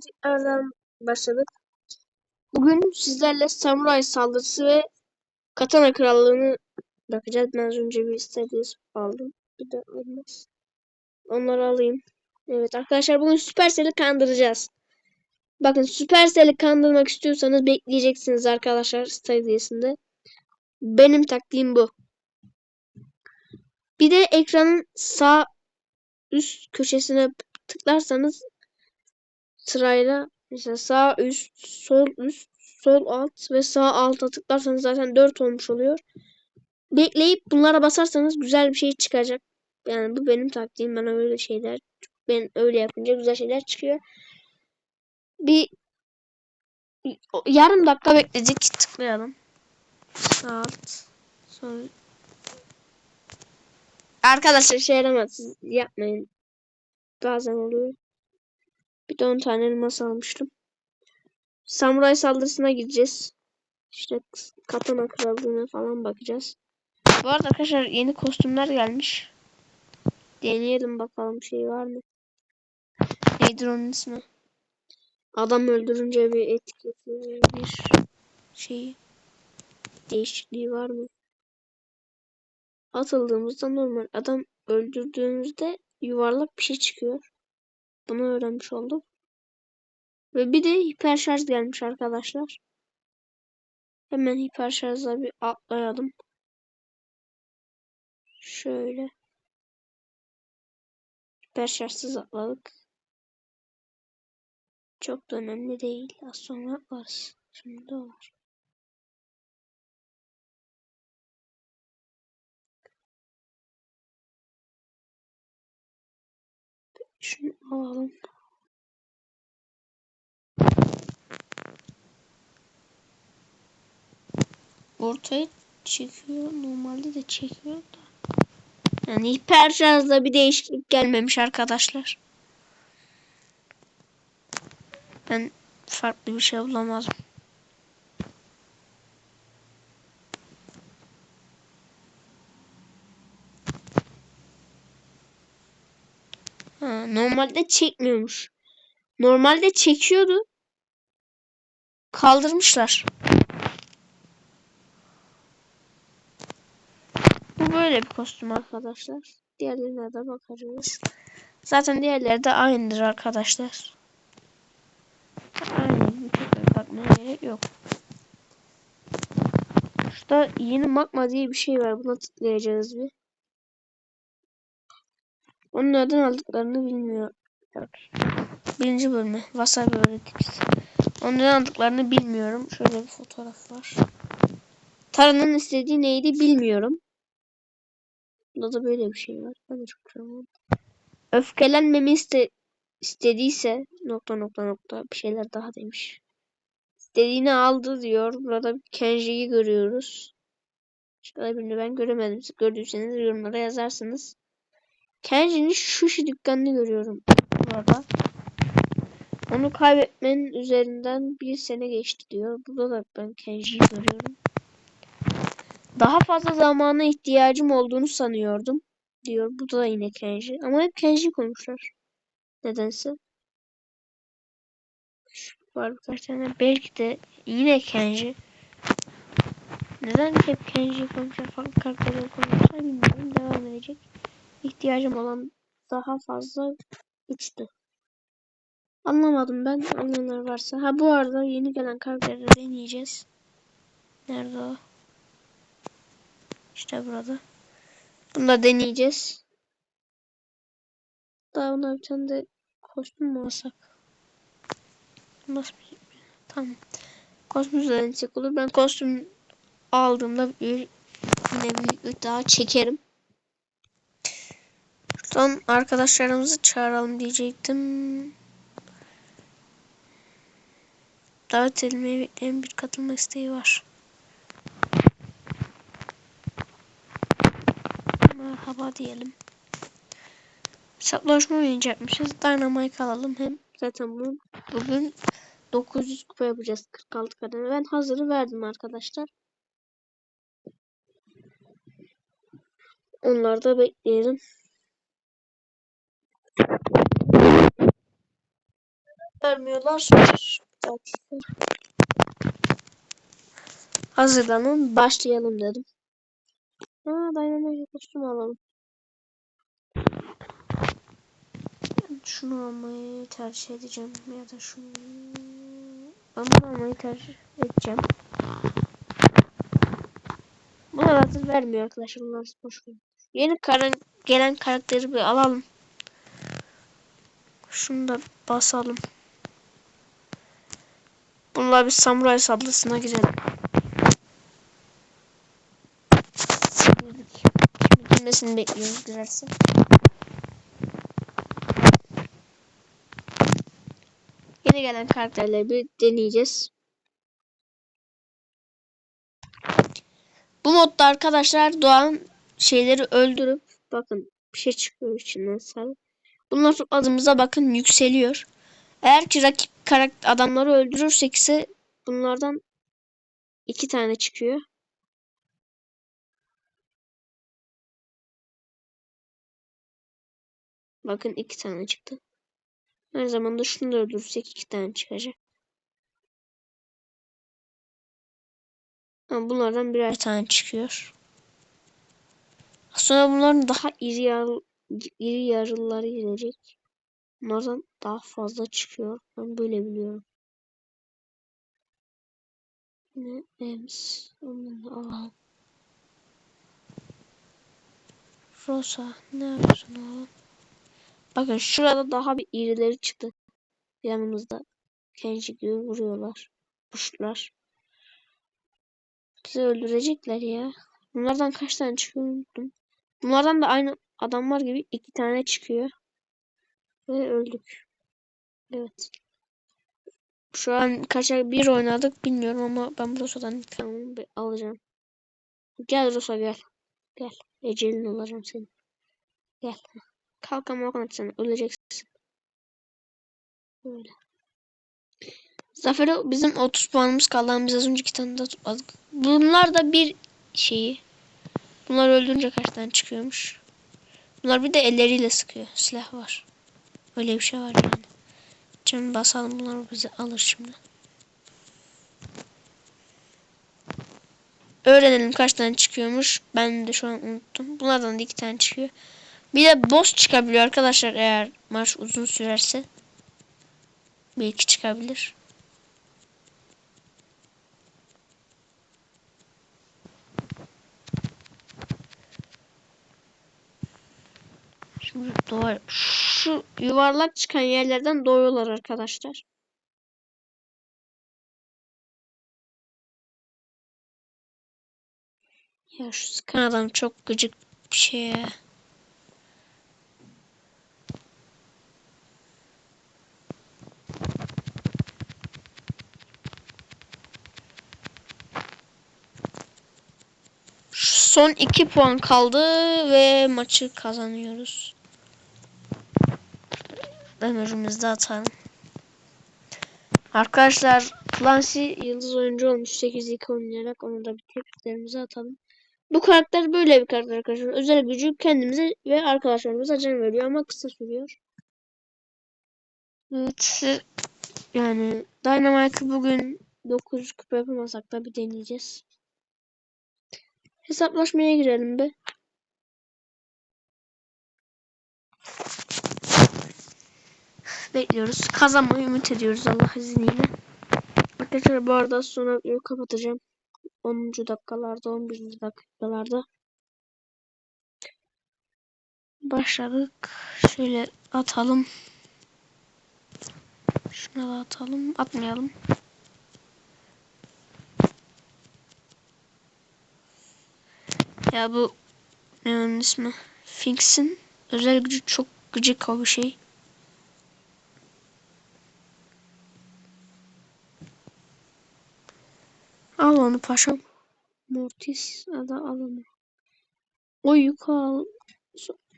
tekrardan başladık. Bugün sizlerle samuray saldırısı ve katana krallığını bakacağız. Ben az önce bir istediğiniz aldım. Bir de olmaz. Onları alayım. Evet arkadaşlar bugün Supercell'i kandıracağız. Bakın Supercell'i kandırmak istiyorsanız bekleyeceksiniz arkadaşlar seviyesinde. Benim taktiğim bu. Bir de ekranın sağ üst köşesine tıklarsanız sırayla mesela sağ üst, sol üst, sol alt ve sağ alta tıklarsanız zaten 4 olmuş oluyor. Bekleyip bunlara basarsanız güzel bir şey çıkacak. Yani bu benim taktiğim. Ben öyle şeyler ben öyle yapınca güzel şeyler çıkıyor. Bir yarım dakika bekledik. Tıklayalım. Saat. Sonra Arkadaşlar şey yapmayın. Bazen oluyor. Bir de 10 tane elmas almıştım. Samuray saldırısına gideceğiz. İşte katana krallığına falan bakacağız. Bu arada arkadaşlar yeni kostümler gelmiş. Deneyelim bakalım şey var mı? Nedir onun ismi? Adam öldürünce bir etiketi bir şey değişikliği var mı? Atıldığımızda normal. Adam öldürdüğümüzde yuvarlak bir şey çıkıyor. Bunu öğrenmiş oldum. Ve bir de hiper şarj gelmiş arkadaşlar. Hemen hiper şarjla bir atlayalım. Şöyle. Hiper şarjsız atladık. Çok da önemli değil. Az sonra atlarız. Şimdi de var. Şunu alalım. Ortaya çekiyor. Normalde de çekiyor da. Yani hiper şarjda bir değişiklik gelmemiş arkadaşlar. Ben farklı bir şey bulamadım. Normalde çekmiyormuş. Normalde çekiyordu. Kaldırmışlar. Bu böyle bir kostüm arkadaşlar. Diğerlerine de bakarız. Zaten diğerleri de aynıdır arkadaşlar. Aynı. Tekrar bakmaya gerek yok. Şurada yeni magma diye bir şey var. Buna tıklayacağız bir. Onun nereden aldıklarını bilmiyor. Birinci bölümü. Wasabi öğrettik. Onun nereden aldıklarını bilmiyorum. Şöyle bir fotoğraf var. Tara'nın istediği neydi bilmiyorum. Burada da böyle bir şey var. Ben çok. Öfkelenmemi iste istediyse nokta nokta nokta bir şeyler daha demiş. İstediğini aldı diyor. Burada Kenji'yi görüyoruz. Şöyle birini ben göremedim. Siz gördüyseniz yorumlara yazarsınız. Kenji'nin sushi dükkanını görüyorum burada. Onu kaybetmenin üzerinden bir sene geçti diyor. Burada da ben Kenji'yi görüyorum. Daha fazla zamana ihtiyacım olduğunu sanıyordum diyor. Bu da yine Kenji. Ama hep Kenji konuşlar. Nedense. Var birkaç tane. Belki de yine Kenji. Neden hep Kenji konuşar? Farklı karakterler konuşar bilmiyorum. Devam edecek. İhtiyacım olan daha fazla uçtu. Anlamadım ben. Anlayanlar varsa. Ha bu arada yeni gelen karakterleri deneyeceğiz. Nerede o? İşte burada. Bunu da deneyeceğiz. Daha ona bir tane de kostüm mü alsak? Nasıl bir? Tamam. Kostüm denesek olur. Ben kostüm aldığımda bir, yine bir daha çekerim. Şuradan arkadaşlarımızı çağıralım diyecektim. Davet edilmeyi bekleyen bir katılma isteği var. Merhaba diyelim. Hesaplaşma oynayacakmışız. Dynamite alalım hem zaten bunu bugün 900 kupa yapacağız 46 kademe. Ben hazırı verdim arkadaşlar. Onları da bekleyelim. Vermiyorlar. Hazırlanın. Başlayalım dedim. Ha, dynamite kostüm alalım. Şunu almayı tercih edeceğim ya da şunu bunu almayı tercih edeceğim. Buna hazır vermiyor arkadaşlar. Bunlar boş. Yeni kara gelen karakteri bir alalım. Şunu da basalım. Bunlar bir samuray sablasına girelim. Girmesini bekliyoruz girerse. Yeni gelen karakterleri bir deneyeceğiz. Bu modda arkadaşlar doğan şeyleri öldürüp bakın bir şey çıkıyor içinden sarı. Bunlar topladığımızda bakın yükseliyor. Eğer ki rakip karakter adamları öldürürsek ise bunlardan iki tane çıkıyor. Bakın iki tane çıktı. Aynı zamanda şunu da öldürürsek iki tane çıkacak. Ama bunlardan birer tane çıkıyor. Sonra bunların daha iri yar iri yarıları gelecek. Bunlardan daha fazla çıkıyor. Ben böyle biliyorum. Ne ems alalım. Rosa ne yapıyorsun oğlum? Bakın şurada daha bir irileri çıktı. Yanımızda. Kenji gibi vuruyorlar. Kuşlar. Bizi öldürecekler ya. Bunlardan kaç tane çıkıyor unuttum. Bunlardan da aynı adamlar gibi iki tane çıkıyor. Ve öldük. Evet. Şu an kaça bir oynadık bilmiyorum ama ben Rosa'dan intikamımı alacağım. Gel Rosa gel. Gel. Ecelin olacağım senin. Gel. Kalk ama sen öleceksin. Böyle. Zafer'e bizim 30 puanımız kaldı. Biz az önce iki tane daha topladık. Bunlar da bir şeyi. Bunlar öldürünce kaç tane çıkıyormuş. Bunlar bir de elleriyle sıkıyor. Silah var. Öyle bir şey var yani. Şimdi basalım bunlar bizi alır şimdi. Öğrenelim kaç tane çıkıyormuş. Ben de şu an unuttum. Bunlardan da iki tane çıkıyor. Bir de boss çıkabiliyor arkadaşlar eğer maç uzun sürerse. Belki çıkabilir. Şimdi doğru. Şu yuvarlak çıkan yerlerden doğuyorlar arkadaşlar. Ya şu sıkan adam çok gıcık bir şey ya. Son 2 puan kaldı ve maçı kazanıyoruz. Ömrümüzde de atalım. Arkadaşlar Clancy yıldız oyuncu olmuş 8-2 oynayarak onu da bir tebriklerimizi atalım. Bu karakter böyle bir karakter arkadaşlar. Özel gücü kendimize ve arkadaşlarımıza can veriyor ama kısa sürüyor. Evet. Yani Dynamite'ı bugün 9 kupa yapamasak da bir deneyeceğiz. Hesaplaşmaya girelim be. Bekliyoruz. Kazanmayı ümit ediyoruz Allah izniyle. Arkadaşlar bu arada sonra kapatacağım. 10. dakikalarda 11. dakikalarda başladık. Şöyle atalım. Şuna da atalım. Atmayalım. Ya bu ne onun ismi? Finks'in özel gücü çok gıcık o bir şey. Al onu paşam. Mortis ya da al onu. O yükü al.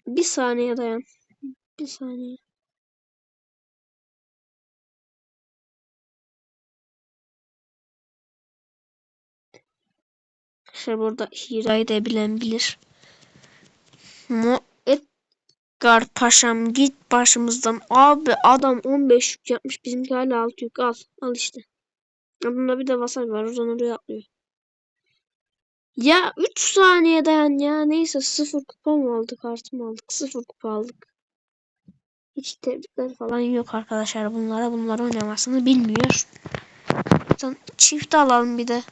Bir saniye dayan. Bir saniye. İşte burada Hira'yı da bilen bilir. Mo et Gar paşam git başımızdan. Abi adam 15 yük yapmış. Bizimki hala 6 yük. Al. Al işte. Bunda bir de wasabi var. O zaman oraya atlıyor. Ya 3 saniye dayan ya. Neyse 0 kupa mı aldık artı mı aldık? 0 kupa aldık. Hiç tebrikler falan yok arkadaşlar bunlara. Bunlar oynamasını bilmiyor. Zaten çift alalım bir de.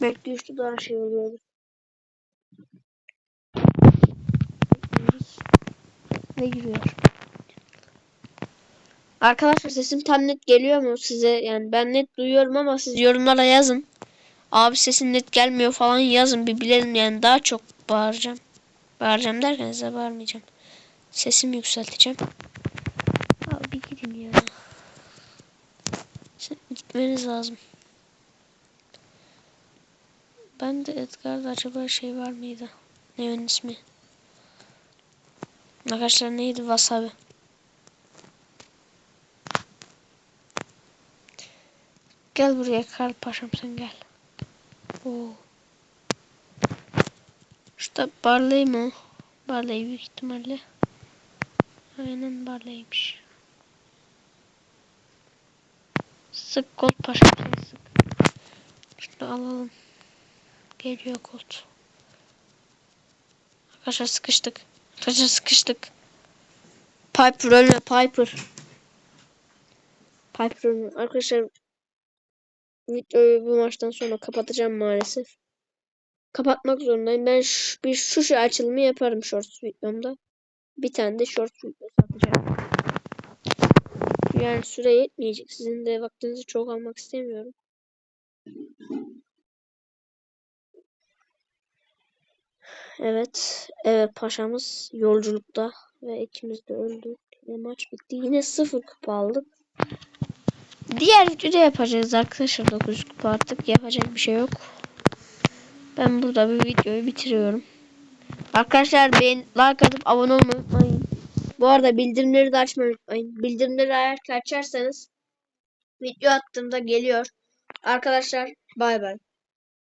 Belki üçlü daha şey oluyor. Ne giriyor? Arkadaşlar sesim tam net geliyor mu size? Yani ben net duyuyorum ama siz yorumlara yazın. Abi sesin net gelmiyor falan yazın bir bilelim yani daha çok bağıracağım. Bağıracağım derken size bağırmayacağım. Sesimi yükselteceğim. Abi bir gidin ya. Şimdi gitmeniz lazım. Ben de Edgar'da acaba şey var mıydı? Ne ismi? Arkadaşlar neydi? Wasabi. Gel buraya Karl Paşam sen gel. Oo. Şurada Barley o? Barley büyük ihtimalle. Aynen Barley'miş. Sık Gold Paşam sen sık. Şunu alalım. Geliyor Gold. Arkadaşlar sıkıştık. Arkadaşlar sıkıştık. Piper ölme Piper. Piper ölme. Arkadaşlar videoyu bu maçtan sonra kapatacağım maalesef. Kapatmak zorundayım. Ben bir şu şu açılımı yaparım shorts videomda. Bir tane de shorts videosu atacağım. Yani süre yetmeyecek. Sizin de vaktinizi çok almak istemiyorum. Evet. Evet paşamız yolculukta ve ikimiz de öldük. Ve maç bitti. Yine sıfır kupa aldık. Diğer videoda yapacağız arkadaşlar 9 kupa artık yapacak bir şey yok. Ben burada bir videoyu bitiriyorum. Arkadaşlar beğen like atıp abone olmayı unutmayın. Bu arada bildirimleri de açmayı unutmayın. Bildirimleri eğer açarsanız video attığımda geliyor. Arkadaşlar bay bay.